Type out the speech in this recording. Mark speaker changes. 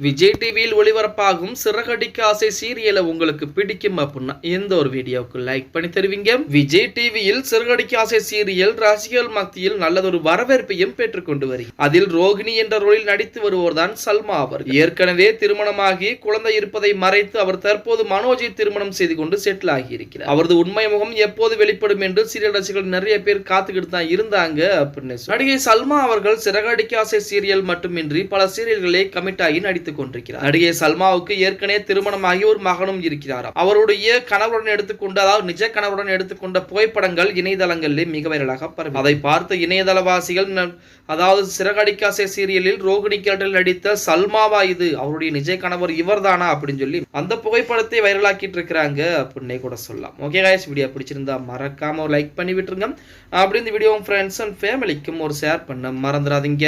Speaker 1: விஜய் டிவியில் ஒளிபரப்பாகும் சிறகடிக்க ஆசை சீரியலை உங்களுக்கு பிடிக்கும் அப்படின்னா எந்த ஒரு வீடியோவுக்கு லைக் பண்ணி தருவீங்க? விஜய் டிவியில் சிறகடிக்க ஆசை சீரியல் ரசிகர்கள் மத்தியில் நல்லதொரு வரவேற்பையும் பெற்றுக்கொண்டு வருகிறது அதில் ரோகிணி என்ற ரோலில் நடித்து வருவோர் தான் சல்மா அவர். ஏற்கனவே திருமணமாகி குழந்தை இருப்பதை மறைத்து அவர் தற்போது மனோஜை திருமணம் செய்து கொண்டு செட்டில் ஆகியிருக்கிறார். அவரது உண்மை முகம் எப்போது வெளிப்படும் என்று சீரியல் ரசிகர்கள் நிறைய பேர் காத்துக்கிட்டு தான் இருந்தாங்க அப்படின்னு நடிகை சல்மா அவர்கள் சிறகடிக்க ஆசை சீரியல் மட்டுமின்றி பல சீரியல்களை கமிட் ஆகி நடித்துக் கொண்டிருக்கிறார். நடிகை சல்மாவுக்கு ஏற்கனவே திருமணமாகி ஒரு மகனும் இருக்கிறார். அவருடைய கணவருடன் எடுத்துக்கொண்ட அதாவது நிஜ கணவருடன் எடுத்துக்கொண்ட புகைப்படங்கள் இணையதளங்களில் மிக வைரலாக பரவி அதை பார்த்த இணையதளவாசிகள் அதாவது சிறகடிக்காசை சீரியலில் ரோகிணி கேட்டல் நடித்த சல்மாவா இது அவருடைய நிஜ கணவர் இவர்தானா அப்படின்னு சொல்லி அந்த புகைப்படத்தை வைரலாக்கிட்டு இருக்கிறாங்க அப்படின்னே கூட சொல்லலாம். ஓகே காய்ஸ் வீடியோ பிடிச்சிருந்தா மறக்காம ஒரு லைக் பண்ணி விட்டுருங்க. அப்படி இந்த வீடியோ ஃப்ரெண்ட்ஸ் அண்ட் ஃபேமிலிக்கும் ஒரு ஷேர் பண்ண மறந்துடாதீங்க.